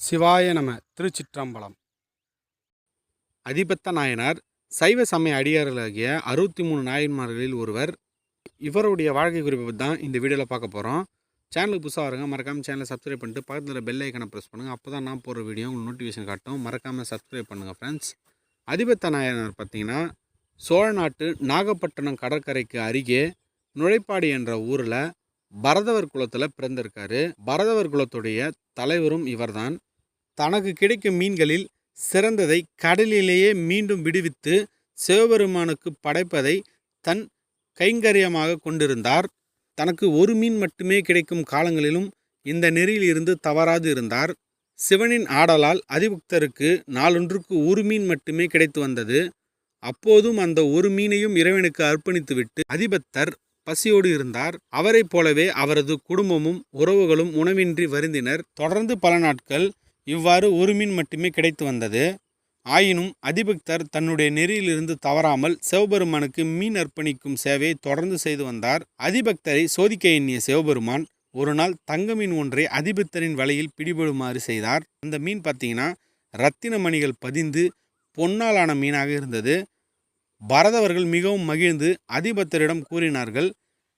சிவாய நம திருச்சிற்றம்பலம். அதிபத்த நாயனார் சைவ சமய அடியார்களாகிய அறுபத்தி மூணு நாயன்மார்களில் ஒருவர். இவருடைய வாழ்க்கை குறிப்பை தான் இந்த வீடியோவில் பார்க்க போகிறோம் சேனலுக்கு புதுசாக வருங்க மறக்காமல் சேனலை சப்ஸ்கிரைப் பண்ணிட்டு பக்கத்தில் பெல் ஐக்கனை ப்ரெஸ் பண்ணுங்கள் அப்போ தான் நான் போகிற வீடியோ உங்களுக்கு நோட்டிஃபிகேஷன் காட்டும். மறக்காமல் சப்ஸ்கிரைப் பண்ணுங்கள் ஃப்ரெண்ட்ஸ் அதிபத்த நாயனார் பார்த்தீங்கன்னா சோழ நாட்டு நாகப்பட்டினம் கடற்கரைக்கு அருகே நுழைப்பாடி என்ற ஊரில் பரதவர் குலத்தில் பிறந்திருக்காரு. பரதவர் குலத்துடைய தலைவரும் இவர்தான். தனக்கு கிடைக்கும் மீன்களில் சிறந்ததை கடலிலேயே மீண்டும் விடுவித்து சிவபெருமானுக்கு படைப்பதை தன் கைங்கரியமாக கொண்டிருந்தார். தனக்கு ஒரு மீன் மட்டுமே கிடைக்கும் காலங்களிலும் இந்த நெறியில் இருந்து தவறாது இருந்தார். சிவனின் ஆடலால் அதிபக்தருக்கு நாளொன்றுக்கு ஒரு மீன் மட்டுமே கிடைத்து வந்தது. அப்போதும் அந்த ஒரு மீனையும் இறைவனுக்கு அர்ப்பணித்துவிட்டு அதிபத்தர் பசியோடு இருந்தார். அவரைப் போலவே அவரது குடும்பமும் உறவுகளும் உணவின்றி வருந்தினர். தொடர்ந்து பல நாட்கள் இவ்வாறு ஒரு மீன் மட்டுமே கிடைத்து வந்தது. ஆயினும் அதிபக்தர் தன்னுடைய நெறியிலிருந்து தவறாமல் சிவபெருமானுக்கு மீன் அர்ப்பணிக்கும் சேவையை தொடர்ந்து செய்து வந்தார். அதிபக்தரை சோதிக்க எண்ணிய சிவபெருமான் ஒரு நாள் தங்க மீன் ஒன்றை அதிபக்தரின் வலையில் பிடிபடுமாறு செய்தார். அந்த மீன் பார்த்தீங்கன்னா ரத்தின மணிகள் பதிந்து பொன்னாலான மீனாக இருந்தது. பரதவர்கள் மிகவும் மகிழ்ந்து அதிபத்தரிடம் கூறினார்கள்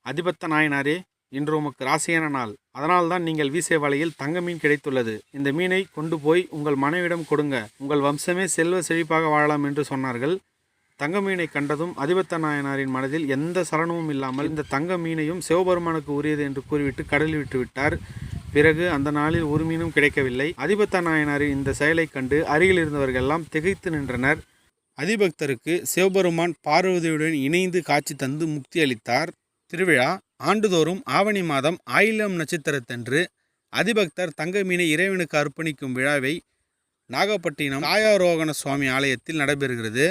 அதிபத்த நாயனாரே இன்று உமக்கு ராசியான நாள். அதனால்தான் நீங்கள் வீசிய வலையில் தங்க மீன் கிடைத்துள்ளது. இந்த மீனை கொண்டு போய் உங்கள் மனைவிடம் கொடுங்க. உங்கள் வம்சமே செல்வ செழிப்பாக வாழலாம் என்று சொன்னார்கள். தங்க மீனை கண்டதும் அதிபத்த நாயனாரின் மனதில் எந்த சலனமும் இல்லாமல் இந்த தங்க மீனையும் சிவபெருமானுக்கு உரியது என்று கூறிவிட்டு கடலில் விட்டு விட்டார். பிறகு அந்த நாளில் ஒரு மீனும் கிடைக்கவில்லை. அதிபத்த நாயனாரின் இந்த செயலைக் கண்டு அருகில் இருந்தவர்கள் எல்லாம் திகைத்து நின்றனர். அதிபக்தருக்கு சிவபெருமான் பார்வதியுடன் இணைந்து காட்சி தந்து முக்தி அளித்தார். திருவிழா ஆண்டுதோறும் ஆவணி மாதம் ஆயிலம் நட்சத்திரத்தன்று அதிபக்தர் தங்க மீனை இறைவனுக்கு அர்ப்பணிக்கும் விழாவை நாகப்பட்டினம் ஆயாரோகண சுவாமி ஆலயத்தில் நடைபெறுகிறது.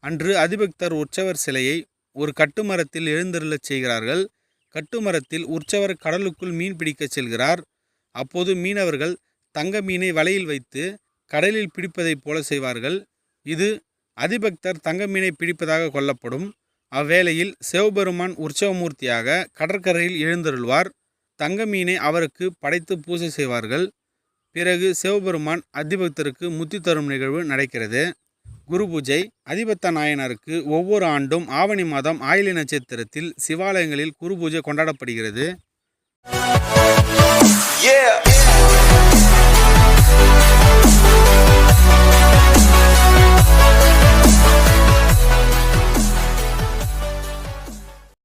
அன்று அதிபக்தர் உற்சவர் சிலையை ஒரு கட்டுமரத்தில் எழுந்தருளச் செய்கிறார்கள். கட்டுமரத்தில் உற்சவர் கடலுக்குள் மீன் பிடிக்கச் செல்கிறார். அப்போது மீனவர்கள் தங்க மீனை வலையில் வைத்து கடலில் பிடிப்பதைப் போல செய்வார்கள். இது அதிபக்தர் தங்க மீனை பிடிப்பதாக கொள்ளப்படும். அவ்வேளையில் சிவபெருமான் உற்சவமூர்த்தியாக கடற்கரையில் எழுந்தருள்வார். தங்க மீனை அவருக்கு படைத்து பூஜை செய்வார்கள். பிறகு சிவபெருமான் அதிபக்தருக்கு முத்தி தரும் நிகழ்வு நடக்கிறது. குரு பூஜை அதிபத்த நாயனாருக்கு ஒவ்வொரு ஆண்டும் ஆவணி மாதம் ஆயிலி நட்சத்திரத்தில் சிவாலயங்களில் குரு பூஜை கொண்டாடப்படுகிறது. Yeah.